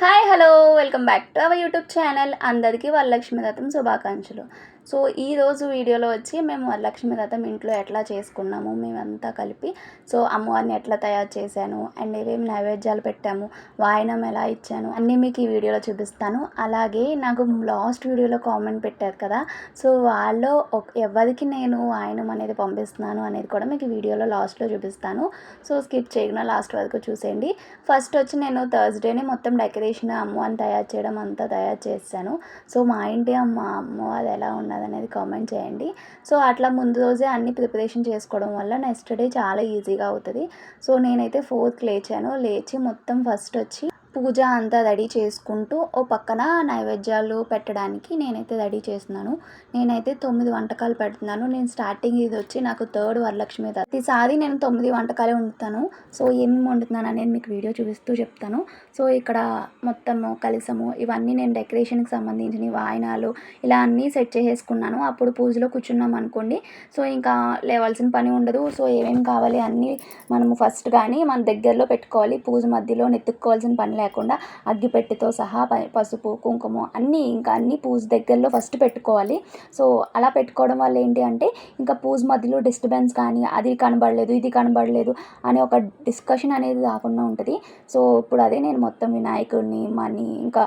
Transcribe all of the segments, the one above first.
Hi hello welcome back to our YouTube channel. అందరికీ వరలక్ష్మి రథం శుభాకాంక్షలు. సో ఈ రోజు వీడియోలో వచ్చి మేము వరలక్ష్మి రథం ఇంట్లో ఎట్లా చేసుకున్నాము మేమంతా కలిపి. సో అమ్మవారిని ఎట్లా తయారు చేశాను అండ్ ఏమేమి నైవేద్యాలు పెట్టాము వాయనం ఎలా ఇచ్చాను అన్నీ మీకు ఈ వీడియోలో చూపిస్తాను. అలాగే నాకు లాస్ట్ వీడియోలో కామెంట్ పెట్టారు కదా సో వాళ్ళు ఎవరికి నేను వాయనం అనేది పంపిస్తున్నాను అనేది కూడా మీకు వీడియోలో లాస్ట్లో చూపిస్తాను. సో స్కిప్ చేయకుండా లాస్ట్ వరకు చూసేయండి. ఫస్ట్ వచ్చి నేను థర్స్డేనే మొత్తం డెకరేషన్ అమ్మవారిని తయారు చేయడం అంతా తయారు చేశాను. సో మా ఇంటి అమ్మ అమ్మవారు ఎలా ఉన్నారు అనేది కామెంట్ చేయండి. సో అట్లా ముందు రోజే అన్ని ప్రిపరేషన్ చేసుకోవడం వల్ల నెక్స్ట్ డే చాలా ఈజీగా అవుతుంది. సో నేనైతే ఫోర్త్ లేచాను. లేచి మొత్తం ఫస్ట్ వచ్చి పూజ అంతా రెడీ చేసుకుంటూ ఓ పక్కన నైవేద్యాలు పెట్టడానికి నేనైతే రెడీ చేస్తున్నాను. నేనైతే తొమ్మిది వంటకాలు పెడుతున్నాను. నేను స్టార్టింగ్ ఇది వచ్చి నాకు థర్డ్ వరలక్ష్మి ప్రతిసారి నేను తొమ్మిది వంటకాలే వండుతాను. సో ఏమేమి వండుతున్నాను అనేది మీకు వీడియో చూపిస్తూ చెప్తాను. సో ఇక్కడ మొత్తము కలిసము ఇవన్నీ నేను డెకరేషన్కి సంబంధించిన వాయనాలు ఇలా అన్నీ సెట్ చేసేసుకున్నాను. అప్పుడు పూజలో కూర్చున్నాం అనుకోండి. సో ఇంకా లేవాల్సిన పని ఉండదు. సో ఏమేమి కావాలి అన్నీ మనము ఫస్ట్ కానీ మన దగ్గరలో పెట్టుకోవాలి. పూజ మధ్యలో నెత్తుక్కోవాల్సిన పని లేకుండా అగ్గిపెట్టెతో సహా ప- పసుపు కుంకుమ అన్నీ ఇంకా అన్నీ పూజ దగ్గరలో ఫస్ట్ పెట్టుకోవాలి. సో అలా పెట్టుకోవడం వల్ల ఏంటి అంటే ఇంకా పూజ మధ్యలో డిస్టర్బెన్స్ కానీ అది కనబడలేదు ఇది కనబడలేదు అనే ఒక డిస్కషన్ అనేది రాకుండా ఉంటుంది. సో ఇప్పుడు అదే నేను మొత్తం వినాయకుడిని మనీ ఇంకా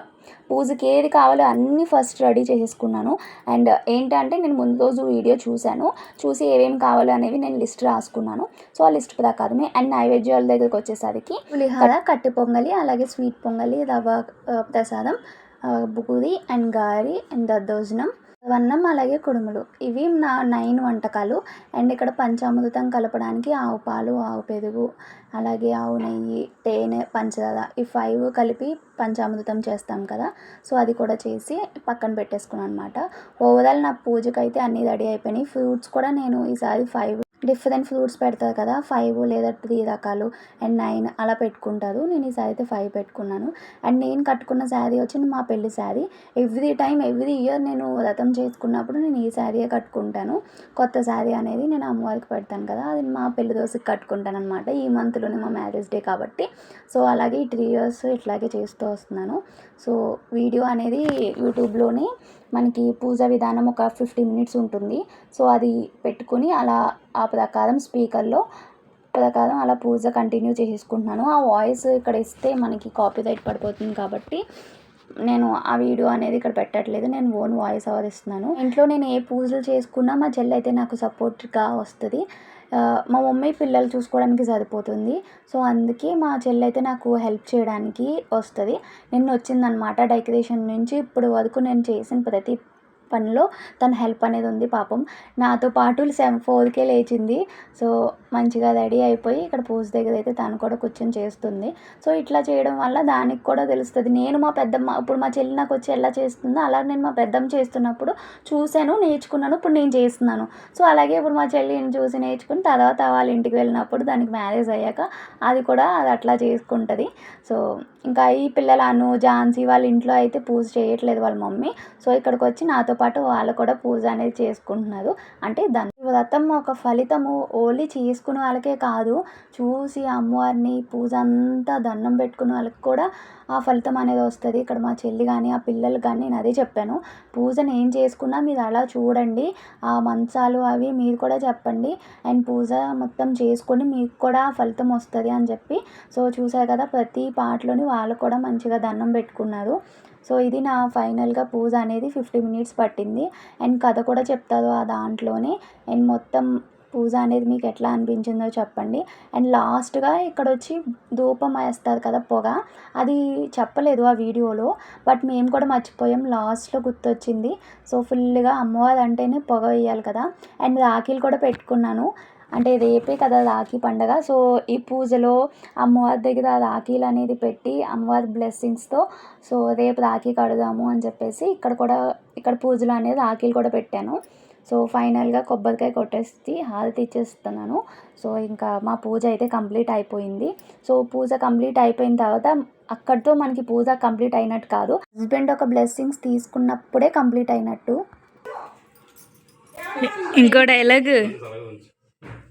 పూజకి ఏది కావాలో అన్నీ ఫస్ట్ రెడీ చేసేసుకున్నాను. అండ్ ఏంటంటే నేను ముందు రోజు వీడియో చూశాను. చూసి ఏమేమి కావాలో అనేవి నేను లిస్ట్ రాసుకున్నాను. సో ఆ లిస్ట్ ప్రకారమే అండ్ నైవేద్యాల దగ్గరికి వచ్చేసరికి పులిహోర కట్టి పొంగలి అలాగే స్వీట్ పొంగలి రవ్వ ప్రసాదం బూరి అండ్ గారి అండ్ దద్దోజనం వన్నం అలాగే కుడుములు. ఇవి నా నైన్ వంటకాలు. అండ్ ఇక్కడ పంచామృతం కలపడానికి ఆవు పాలు ఆవు పెరుగు అలాగే ఆవు నెయ్యి తేనె పంచదార ఈ ఫైవ్ కలిపి పంచామృతం చేస్తాం కదా. సో అది కూడా చేసి పక్కన పెట్టేసుకున్నాను అనమాట ఓవరాల్ నా పూజకైతే అన్నీ రెడీ అయిపోయినాయి. ఫ్రూట్స్ కూడా నేను ఈసారి ఫైవ్ డిఫరెంట్ ఫ్రూట్స్ పెడతారు కదా ఫైవ్ లేదా త్రీ రకాలు అండ్ నైన్ అలా పెట్టుకుంటారు. నేను ఈ సారీ అయితే ఫైవ్ పెట్టుకున్నాను. అండ్ నేను కట్టుకున్న శారీ వచ్చి మా పెళ్ళి sari every time every year నేను వ్రతం చేసుకున్నప్పుడు నేను ఈ శారీయే కట్టుకుంటాను. కొత్త శారీ అనేది నేను అమ్మవారికి పెడతాను కదా అది మా పెళ్ళి రోజుకి కట్టుకుంటాను అనమాట ఈ మంత్లోనే మా మ్యారేజ్ డే కాబట్టి. సో అలాగే ఈ త్రీ ఇయర్స్ ఇట్లాగే చేస్తూ వస్తున్నాను. సో వీడియో అనేది యూట్యూబ్లోనే మనకి పూజ విధానం ఒక ఫిఫ్టీ మినిట్స్ ఉంటుంది. సో అది పెట్టుకుని అలా ఆ ప్రకారం స్పీకర్లో ప్రకారం అలా పూజ కంటిన్యూ చేసుకుంటున్నాను ఆ వాయిస్ ఇక్కడ ఇస్తే మనకి కాపీ రైట్ పడిపోతుంది కాబట్టి నేను ఆ వీడియో అనేది ఇక్కడ పెట్టట్లేదు. నేను ఓన్ వాయిస్ ఓవర్ ఇస్తున్నాను. ఇంట్లో నేను ఏ పూజలు చేసుకున్నా మా చెల్లి అయితే నాకు సపోర్ట్గా వస్తుంది. మా మమ్మీ పిల్లలు చూసుకోవడానికి సరిపోతుంది. సో అందుకే మా చెల్లి అయితే నాకు హెల్ప్ చేయడానికి వస్తుంది. నిన్న వచ్చిందనమాట డెకరేషన్ నుంచి. ఇప్పుడు వరకు నేను చేసిన ప్రతి పనిలో తన హెల్ప్ అనేది ఉంది పాపం. నాతో పాటు సెవెన్ ఫోర్కే లేచింది. సో మంచిగా రెడీ అయిపోయి ఇక్కడ పూజ దగ్గర అయితే తను కూడా కూర్చొని చేస్తుంది. సో ఇట్లా చేయడం వల్ల దానికి కూడా తెలుస్తుంది. నేను మా పెద్దమ్మ ఇప్పుడు మా చెల్లి నాకు వచ్చి ఎలా చేస్తుందో అలా నేను మా పెద్దమ్మ చేస్తున్నప్పుడు చూశాను నేర్చుకున్నాను ఇప్పుడు నేను చేస్తున్నాను. సో అలాగే ఇప్పుడు మా చెల్లిని చూసి నేర్చుకుని తర్వాత వాళ్ళ ఇంటికి వెళ్ళినప్పుడు దానికి మ్యారేజ్ అయ్యాక అది కూడా అది అట్లా చేసుకుంటుంది. సో ఇంకా ఈ పిల్లలను ఝాన్సీ వాళ్ళ ఇంట్లో అయితే పూజ చేయట్లేదు వాళ్ళ మమ్మీ. సో ఇక్కడికి వచ్చి నాతో పాటు వాళ్ళు కూడా పూజ అనేది చేసుకుంటున్నారు. అంటే దాని వ్రతం ఒక ఫలితము. ఓన్లీ చేసుకున్న వాళ్ళకే కాదు. చూసి అమ్మవారిని పూజ అంతా దండం పెట్టుకున్న వాళ్ళకి కూడా ఆ ఫలితం అనేది వస్తుంది. ఇక్కడ మా చెల్లి కానీ ఆ పిల్లలు కానీ నేను అదే చెప్పాను. పూజను ఏం చేసుకున్నా మీరు అలా చూడండి. ఆ మంచాలు అవి మీరు కూడా చెప్పండి. అండ్ పూజ మొత్తం చేసుకొని మీకు కూడా ఫలితం వస్తుంది అని చెప్పి. సో చూసారు కదా ప్రతి పాటలోని వాళ్ళు కూడా మంచిగా దండం పెట్టుకున్నారు. సో ఇది నా ఫైనల్గా పూజ అనేది ఫిఫ్టీ మినిట్స్ పట్టింది. అండ్ కథ కూడా చెప్తారు ఆ దాంట్లోనే. అండ్ మొత్తం పూజ అనేది మీకు ఎట్లా అనిపించిందో చెప్పండి. అండ్ లాస్ట్గా ఇక్కడ వచ్చి ధూపం వేస్తారు కదా పొగ. అది చెప్పలేదు ఆ వీడియోలో. బట్ మేము కూడా మర్చిపోయాం. లాస్ట్లో గుర్తొచ్చింది. సో ఫుల్గా అమ్మవారు అంటేనే పొగ వేయాలి కదా. అండ్ రాఖీలు కూడా పెట్టుకున్నాను. అంటే రేపే కదా రాఖీ పండగ. సో ఈ పూజలో అమ్మవారి దగ్గర రాఖీలు అనేది పెట్టి అమ్మవారి బ్లెస్సింగ్స్తో సో రేపు రాఖీ కడదాము అని చెప్పేసి ఇక్కడ కూడా ఇక్కడ పూజలు అనేది రాఖీలు కూడా పెట్టాను. సో ఫైనల్గా కొబ్బరికాయ కొట్టేసి హారతి ఇచ్చేస్తున్నాను. సో ఇంకా మా పూజ అయితే కంప్లీట్ అయిపోయింది. సో పూజ కంప్లీట్ అయిపోయిన తర్వాత అక్కడితో మనకి పూజ కంప్లీట్ అయినట్టు కాదు. హస్బెండ్ ఒక బ్లెస్సింగ్స్ తీసుకున్నప్పుడే కంప్లీట్ అయినట్టు. ఇంకో డైలాగ్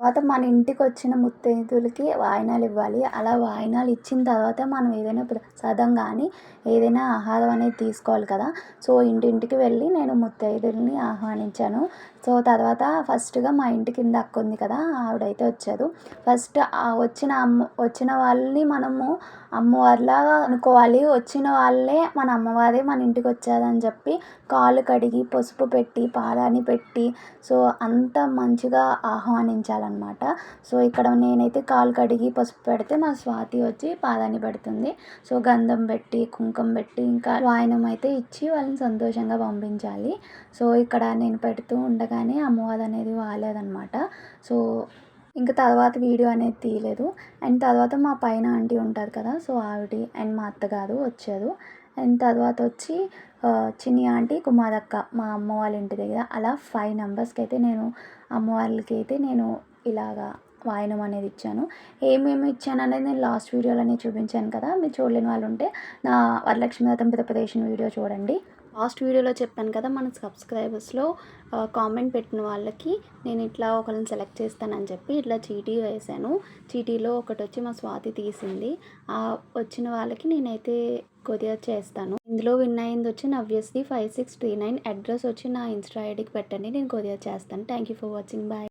తర్వాత మన ఇంటికి వచ్చిన ముత్తైదులకి వాయినాలు ఇవ్వాలి. అలా వాయినాలు ఇచ్చిన తర్వాత మనం ఏదైనా ప్రసాదం కానీ ఏదైనా ఆహారం అనేది తీసుకోవాలి కదా. సో ఇంటింటికి వెళ్ళి నేను ముత్తైదుల్ని ఆహ్వానించాను. సో తర్వాత ఫస్ట్గా మా ఇంటి కింద అక్క ఉంది కదా ఆవిడైతే వచ్చారు. ఫస్ట్ వచ్చిన అమ్మ వచ్చిన వాళ్ళని మనము అమ్మవారిలాగా అనుకోవాలి. వచ్చిన వాళ్ళే మన అమ్మవారే మన ఇంటికి వచ్చారని చెప్పి కాలు కడిగి పసుపు పెట్టి పాదాన్ని పెట్టి సో అంత మంచిగా అనమాట సో ఇక్కడ నేనైతే కాలు కడిగి పసుపు పెడితే మా స్వాతి వచ్చి పాదాన్ని పెడుతుంది. సో గంధం పెట్టి కుంకం పెట్టి ఇంకా వాయనం అయితే ఇచ్చి వాళ్ళని సంతోషంగా పంపించాలి. సో ఇక్కడ నేను పెడుతూ ఉండగానే అమ్మవారు అనేది వాలేదనమాట సో ఇంకా తర్వాత వీడియో అనేది తీయలేదు. అండ్ తర్వాత మా పైన ఆంటీ ఉంటారు కదా సో ఆవిడ అండ్ మా అత్తగారు వచ్చారు. అండ్ తర్వాత వచ్చి చిన్ని ఆంటీ కుమారక్క మా అమ్మ వాళ్ళ ఇంటి దగ్గర అలా ఫైవ్ మెంబర్స్కి అయితే నేను అమ్మవాళ్ళకి అయితే నేను ఇలాగా వాయనం అనేది ఇచ్చాను. ఏమేమి ఇచ్చాను అనేది నేను లాస్ట్ వీడియోలోనే చూపించాను కదా మీరు చూడలేని వాళ్ళు ఉంటే నా వరలక్ష్మి దత్తం ప్రదేశం వీడియో చూడండి. లాస్ట్ వీడియోలో చెప్పాను కదా మన సబ్స్క్రైబర్స్లో కామెంట్ పెట్టిన వాళ్ళకి నేను ఇట్లా ఒకరిని సెలెక్ట్ చేస్తానని చెప్పి ఇట్లా చీటీ వేశాను. చీటీలో ఒకటి వచ్చి మా స్వాతి తీసింది. ఆ వచ్చిన వాళ్ళకి నేనైతే కొరియర్ చేస్తాను. ఇందులో విన్ అయింది వచ్చి నవ్యస్ది five six three nine address వచ్చి నా ఇన్స్టా ఐడికి పెట్టండి నేను కొరియర్ చేస్తాను. Thank you for watching bye.